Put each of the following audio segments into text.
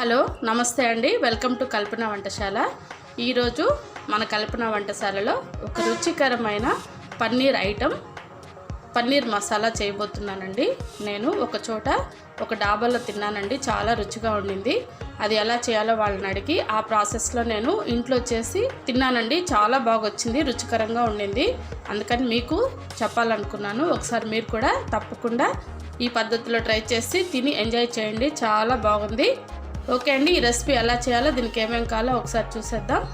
Hello నమస్తే అండి. Welcome to Kalpana Vantashala. ఈరోజు మన కల్పన వంటశాలలో ఒక రుచికరమైన పన్నీర్ ఐటెం పన్నీర్ మసాలా చేయబోతున్నానండి. నేను ఒక చోట ఒక డాబాలో తిన్నానండి. చాలా రుచిగా ఉండింది. అది ఎలా చేయాలో వాళ్ళని అడిగి ఆ ప్రాసెస్లో నేను ఇంట్లో చేసి తిన్నానండి. చాలా బాగా వచ్చింది రుచికరంగా ఉండింది. అందుకని మీకు చెప్పాలనుకున్నాను. ఒకసారి మీరు కూడా తప్పకుండా ఈ పద్ధతిలో ట్రై చేసి తిని ఎంజాయ్ చేయండి. చాలా బాగుంది. ఓకే అండి ఈ రెసిపీ ఎలా చేయాలో దీనికి ఏమేమి కావాలో ఒకసారి చూసేద్దాం.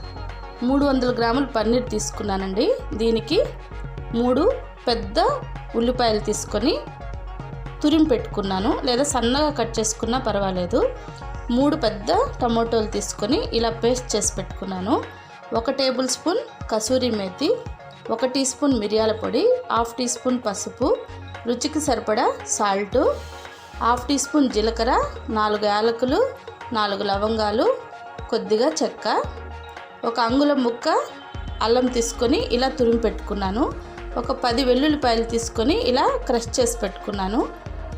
మూడు వందల గ్రాముల పన్నీర్ తీసుకున్నానండి. దీనికి మూడు పెద్ద ఉల్లిపాయలు తీసుకొని తురిమి పెట్టుకున్నాను. లేదా సన్నగా కట్ చేసుకున్నా పర్వాలేదు. మూడు పెద్ద టమాటోలు తీసుకొని ఇలా పేస్ట్ చేసి పెట్టుకున్నాను. ఒక టేబుల్ స్పూన్ కసూరి మేతి ఒక టీ స్పూన్ మిరియాల పొడి హాఫ్ టీ స్పూన్ పసుపు రుచికి సరిపడా సాల్టు హాఫ్ టీ స్పూన్ జీలకర్ర నాలుగు యాలకులు నాలుగు లవంగాలు కొద్దిగా చెక్క ఒక అంగుళం ముక్క అల్లం తీసుకొని ఇలా తురిమి పెట్టుకున్నాను. ఒక పది వెల్లుల్లిపాయలు తీసుకొని ఇలా క్రష్ చేసి పెట్టుకున్నాను.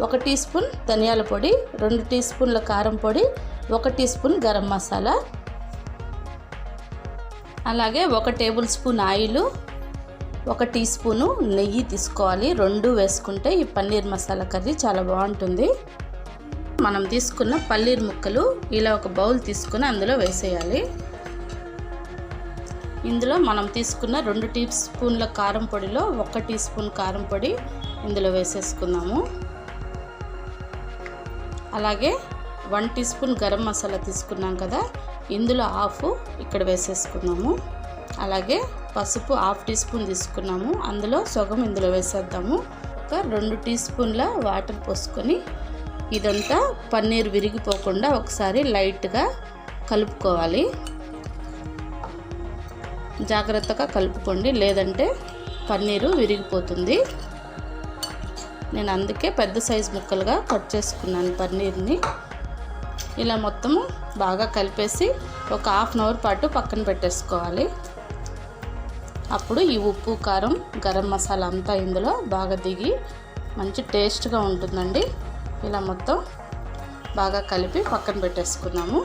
ఒక టీ స్పూన్ ధనియాల పొడి రెండు టీ స్పూన్ల కారం పొడి ఒక టీ స్పూన్ గరం మసాలా అలాగే ఒక టేబుల్ స్పూన్ ఆయిల్ ఒక టీ స్పూను నెయ్యి తీసుకోవాలి. రెండు వేసుకుంటే ఈ పన్నీర్ మసాలా కర్రీ చాలా బాగుంటుంది. మనం తీసుకున్న పన్నీర్ ముక్కలు ఇలా ఒక బౌల్ తీసుకుని అందులో వేసేయాలి. ఇందులో మనం తీసుకున్న రెండు టీ స్పూన్ల కారం పొడిలో ఒక టీ స్పూన్ కారం పొడి ఇందులో వేసేసుకుందాము. అలాగే one teaspoon garam masala తీసుకున్నాం కదా ఇందులో హాఫ్ ఇక్కడ వేసేసుకుందాము. అలాగే పసుపు హాఫ్ టీ స్పూన్ తీసుకున్నాము. అందులో సగం ఇందులో వేసేద్దాము. ఒక రెండు టీ స్పూన్ల వాటర్ పోసుకొని ఇదంతా పన్నీర్ విరిగిపోకుండా ఒకసారి లైట్గా కలుపుకోవాలి. జాగ్రత్తగా కలుపుకోండి. లేదంటే పన్నీరు విరిగిపోతుంది. నేను అందుకే పెద్ద సైజు ముక్కలుగా కట్ చేసుకున్నాను పన్నీర్ని. ఇలా మొత్తము బాగా కలిపేసి ఒక హాఫ్ అన్ అవర్ పాటు పక్కన పెట్టేసుకోవాలి. అప్పుడు ఈ ఉప్పు కారం గరం మసాలా అంతా ఇందులో బాగా దిగి మంచి టేస్ట్గా ఉంటుందండి. ఇలా మొత్తం బాగా కలిపి పక్కన పెట్టేసుకున్నాము.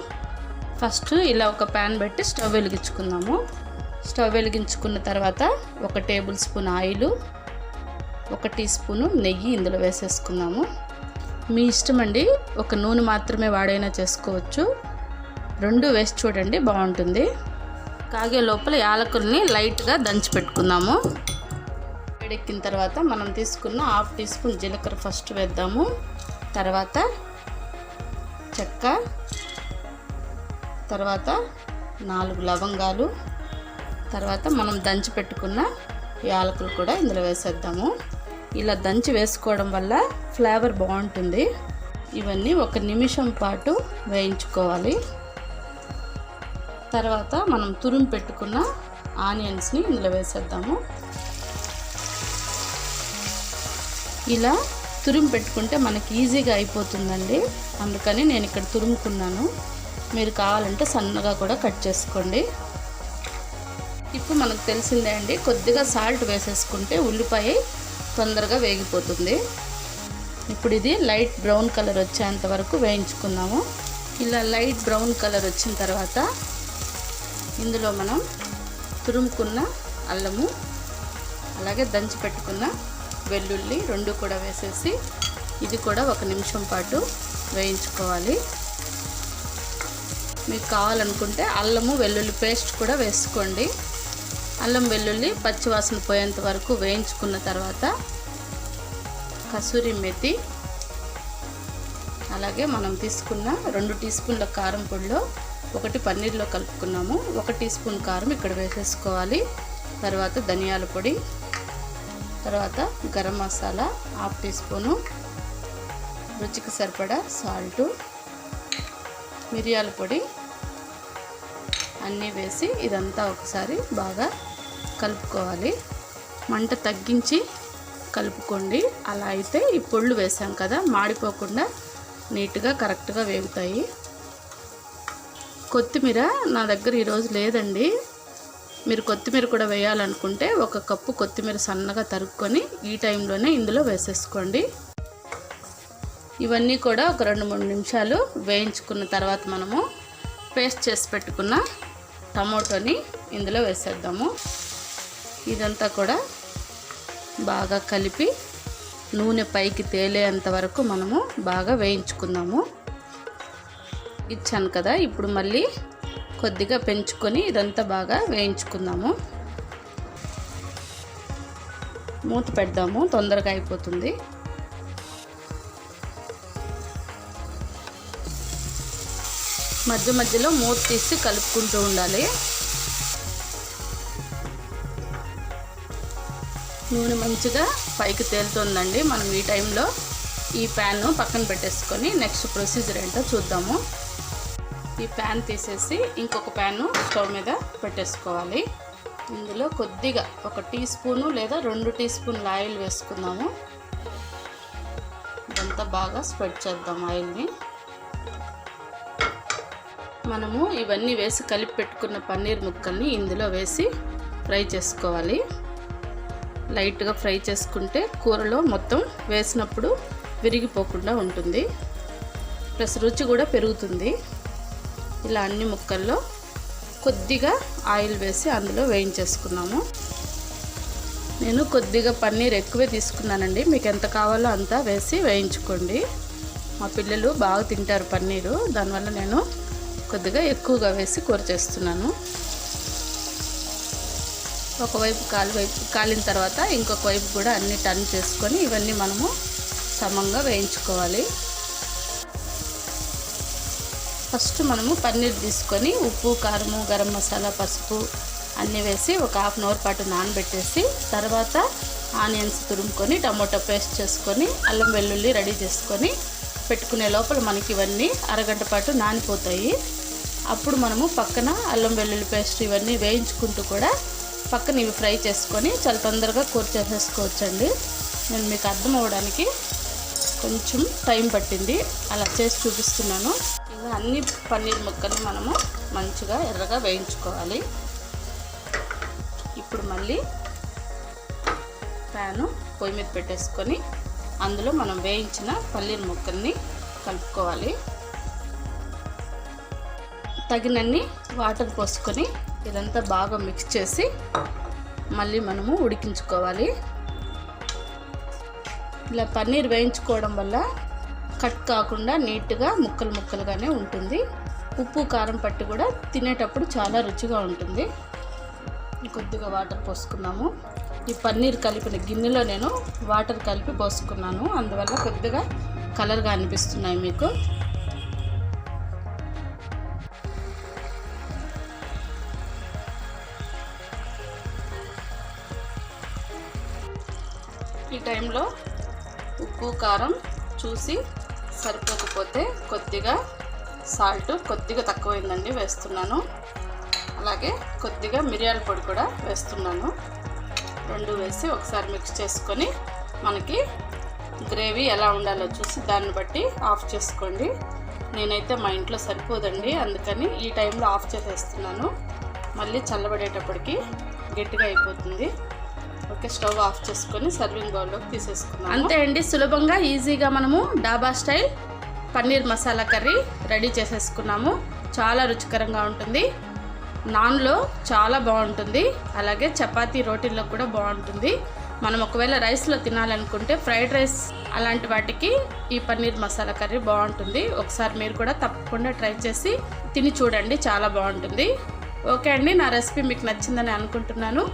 ఫస్ట్ ఇలా ఒక ప్యాన్ పెట్టి స్టవ్ వెలిగించుకుందాము స్టవ్ వెలిగించుకున్న తర్వాత ఒక టేబుల్ స్పూన్ ఆయిల్ ఒక టీ స్పూను నెయ్యి ఇందులో వేసేసుకుందాము మీ ఇష్టం అండి ఒక నూనె మాత్రమే వాడైనా చేసుకోవచ్చు. రెండు వేసి చూడండి బాగుంటుంది. కాగే లోపల యాలకుల్ని లైట్గా దంచి పెట్టుకుందాము. వేడెక్కిన తర్వాత మనం తీసుకున్న హాఫ్ టీ స్పూన్ జీలకర్ర ఫస్ట్ వేద్దాము. తర్వాత చెక్క తర్వాత నాలుగు లవంగాలు తర్వాత మనం దంచి పెట్టుకున్న యాలకులు కూడా ఇందులో వేసేద్దాము. ఇలా దంచి వేసుకోవడం వల్ల ఫ్లేవర్ బాగుంటుంది. ఇవన్నీ ఒక నిమిషం పాటు వేయించుకోవాలి. తర్వాత మనం తురిమి పెట్టుకున్న ఆనియన్స్ని ఇందులో వేసేద్దాము. ఇలా తురిమి పెట్టుకుంటే మనకి ఈజీగా అయిపోతుందండి. అందుకని నేను ఇక్కడ తురుముకున్నాను. మీరు కావాలంటే సన్నగా కూడా కట్ చేసుకోండి. ఇప్పుడు మనకు తెలిసిందే అండి కొద్దిగా సాల్ట్ వేసేసుకుంటే ఉల్లిపాయ తొందరగా వేగిపోతుంది. ఇప్పుడు ఇది లైట్ బ్రౌన్ కలర్ వచ్చేంత వరకు వేయించుకుందాము. ఇలా లైట్ బ్రౌన్ కలర్ వచ్చిన తర్వాత ఇందులో మనం తురుముకున్న అల్లము అలాగే దంచి పెట్టుకున్న వెల్లుల్లి రెండు కూడా వేసేసి ఇది కూడా ఒక నిమిషం పాటు వేయించుకోవాలి. మీకు కావాలనుకుంటే అల్లము వెల్లుల్లి పేస్ట్ కూడా వేసుకోండి. అల్లం వెల్లుల్లి పచ్చివాసన పోయేంత వరకు వేయించుకున్న తర్వాత కసూరి మెతి అలాగే మనం తీసుకున్న రెండు టీ స్పూన్ల కారం పొడిలో ఒకటి పన్నీర్లో కలుపుకున్నాము. ఒక టీ స్పూన్ కారం ఇక్కడ వేసేసుకోవాలి. తర్వాత ధనియాల పొడి తర్వాత garam masala half teaspoon రుచికి సరిపడా సాల్టు మిరియాల పొడి అన్నీ వేసి ఇదంతా ఒకసారి బాగా కలుపుకోవాలి. మంట తగ్గించి కలుపుకోండి. అలా అయితే ఈ పొళ్ళు వేసాం కదా మాడిపోకుండా నీట్గా కరెక్ట్గా వేగుతాయి. కొత్తిమీర నా దగ్గర ఈరోజు లేదండి. మీరు కొత్తిమీర కూడా వేయాలనుకుంటే ఒక కప్పు కొత్తిమీర సన్నగా తరుక్కొని ఈ టైంలోనే ఇందులో వేసేసుకోండి. ఇవన్నీ కూడా ఒక రెండు మూడు నిమిషాలు వేయించుకున్న తర్వాత మనము పేస్ట్ చేసి పెట్టుకున్న టమోటోని ఇందులో వేసేద్దాము. ఇదంతా కూడా బాగా కలిపి నూనె పైకి తేలేంత వరకు మనము బాగా వేయించుకుందాము. ఇచ్చాను కదా ఇప్పుడు మళ్ళీ కొద్దిగా పెంచుకొని ఇదంతా బాగా వేయించుకుందాము. మూత పెడదాము తొందరగా అయిపోతుంది. మధ్య మధ్యలో మూత తీసి కలుపుకుంటూ ఉండాలి. నూనె మంచిగా పైకి తేలుతుందండి. మనం ఈ టైంలో ఈ ప్యాన్ పక్కన పెట్టేసుకొని నెక్స్ట్ ప్రొసీజర్ ఏంటో చూద్దాము. ఈ ప్యాన్ తీసేసి ఇంకొక ప్యాన్ స్టవ్ మీద పెట్టేసుకోవాలి. ఇందులో కొద్దిగా ఒక టీ స్పూను లేదా రెండు టీ స్పూన్ల ఆయిల్ వేసుకుందాము. ఇదంతా బాగా స్ప్రెడ్ చేద్దాం ఆయిల్ని. మనము ఇవన్నీ వేసి కలిపి పెట్టుకున్న పన్నీర్ ముక్కల్ని ఇందులో వేసి ఫ్రై చేసుకోవాలి. లైట్గా ఫ్రై చేసుకుంటే కూరలో మొత్తం వేసినప్పుడు విరిగిపోకుండా ఉంటుంది. ప్లస్ రుచి కూడా పెరుగుతుంది. ఇలా అన్ని ముక్కల్లో కొద్దిగా ఆయిల్ వేసి అందులో వేయించేసుకున్నాము. నేను కొద్దిగా పన్నీర్ ఎక్కువే తీసుకున్నానండి. మీకు ఎంత కావాలో అంత వేసి వేయించుకోండి. మా పిల్లలు బాగా తింటారు పన్నీరు. దానివల్ల నేను కొద్దిగా ఎక్కువగా వేసి కూర చేస్తున్నాను. ఒకవైపు కాలు వైపు కాలిన తర్వాత ఇంకొక వైపు కూడా అన్ని టర్న్ చేసుకొని ఇవన్నీ మనము సమంగా వేయించుకోవాలి. ఫస్ట్ మనము పన్నీర్ తీసుకొని ఉప్పు కారము గరం మసాలా పసుపు అన్నీ వేసి ఒక హాఫ్ అన్ అవర్ పాటు నానబెట్టేసి తర్వాత ఆనియన్స్ తురుముకొని టమోటా పేస్ట్ చేసుకొని అల్లం వెల్లుల్లి రెడీ చేసుకొని పెట్టుకునే లోపల మనకి ఇవన్నీ అరగంట పాటు నానిపోతాయి. అప్పుడు మనము పక్కన అల్లం వెల్లుల్లి పేస్ట్ ఇవన్నీ వేయించుకుంటూ కూడా పక్కన ఇవి ఫ్రై చేసుకొని చాలా తొందరగా కూర చేసేసుకోవచ్చండి. నేను మీకు అర్థం అవ్వడానికి కొంచెం టైం పట్టింది. అలా చేసి చూపిస్తున్నాను. ఇంకా అన్ని పన్నీర్ ముక్కలు మనము మంచిగా ఎర్రగా వేయించుకోవాలి. ఇప్పుడు మళ్ళీ ప్యాను పొయ్యి మీద పెట్టేసుకొని అందులో మనం వేయించిన పన్నీర్ ముక్కల్ని కలుపుకోవాలి. తగినన్ని వాటర్ పోసుకొని ఇదంతా బాగా మిక్స్ చేసి మళ్ళీ మనము ఉడికించుకోవాలి. ఇలా పన్నీర్ వేయించుకోవడం వల్ల కట్ కాకుండా నీట్గా ముక్కలు ముక్కలుగానే ఉంటుంది. ఉప్పు కారం పట్టి కూడా తినేటప్పుడు చాలా రుచిగా ఉంటుంది. కొద్దిగా వాటర్ పోసుకున్నాము. ఈ పన్నీర్ కలిపిన గిన్నెలో నేను వాటర్ కలిపి పోసుకున్నాను. అందువల్ల కొద్దిగా కలర్గా అనిపిస్తున్నాయి మీకు. ఈ టైంలో ఉప్పు కారం చూసి సరిపోకపోతే కొద్దిగా సాల్ట్ కొద్దిగా తక్కువైందండి వేస్తున్నాను. అలాగే కొద్దిగా మిరియాల పొడి కూడా వేస్తున్నాను. రెండు వేసి ఒకసారి మిక్స్ చేసుకొని మనకి గ్రేవీ ఎలా ఉండాలో చూసి దాన్ని బట్టి ఆఫ్ చేసుకోండి. నేనైతే మా ఇంట్లో సరిపోదండి అందుకని ఈ టైంలో ఆఫ్ చేసేస్తున్నాను. మళ్ళీ చల్లబడేటప్పటికి గట్టిగా అయిపోతుంది. ఓకే స్టవ్ ఆఫ్ చేసుకొని సర్వింగ్ బౌల్లోకి తీసేసుకున్నాం అంతే అండి సులభంగా ఈజీగా మనము dhaba style paneer masala curry ready చేసేసుకున్నాము. చాలా రుచికరంగా ఉంటుంది. నాన్లో చాలా బాగుంటుంది. అలాగే చపాతీ రోటీల్లో కూడా బాగుంటుంది. మనం ఒకవేళ రైస్లో తినాలనుకుంటే ఫ్రైడ్ రైస్ అలాంటి వాటికి ఈ పన్నీర్ మసాలా కర్రీ బాగుంటుంది. ఒకసారి మీరు కూడా తప్పకుండా ట్రై చేసి తిని చూడండి చాలా బాగుంటుంది. ఓకే అండి నా రెసిపీ మీకు నచ్చిందని అనుకుంటున్నాను.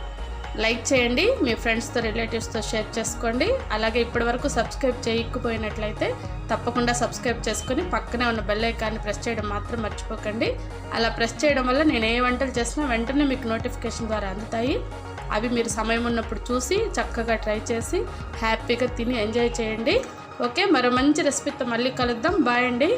లైక్ చేయండి మీ ఫ్రెండ్స్తో రిలేటివ్స్తో షేర్ చేసుకోండి. అలాగే ఇప్పటివరకు సబ్స్క్రైబ్ చేయకపోయినట్లయితే తప్పకుండా సబ్స్క్రైబ్ చేసుకొని పక్కనే ఉన్న బెల్ ఐకాన్ని ప్రెస్ చేయడం మాత్రం మర్చిపోకండి. అలా ప్రెస్ చేయడం వల్ల నేను ఏ వంటలు చేసినా వెంటనే మీకు నోటిఫికేషన్ ద్వారా అందుతాయి. అవి మీరు సమయం ఉన్నప్పుడు చూసి చక్కగా ట్రై చేసి హ్యాపీగా తిని ఎంజాయ్ చేయండి. ఓకే మరో మంచి రెసిపీతో మళ్ళీ కలుద్దాం. బాయ్ అండి.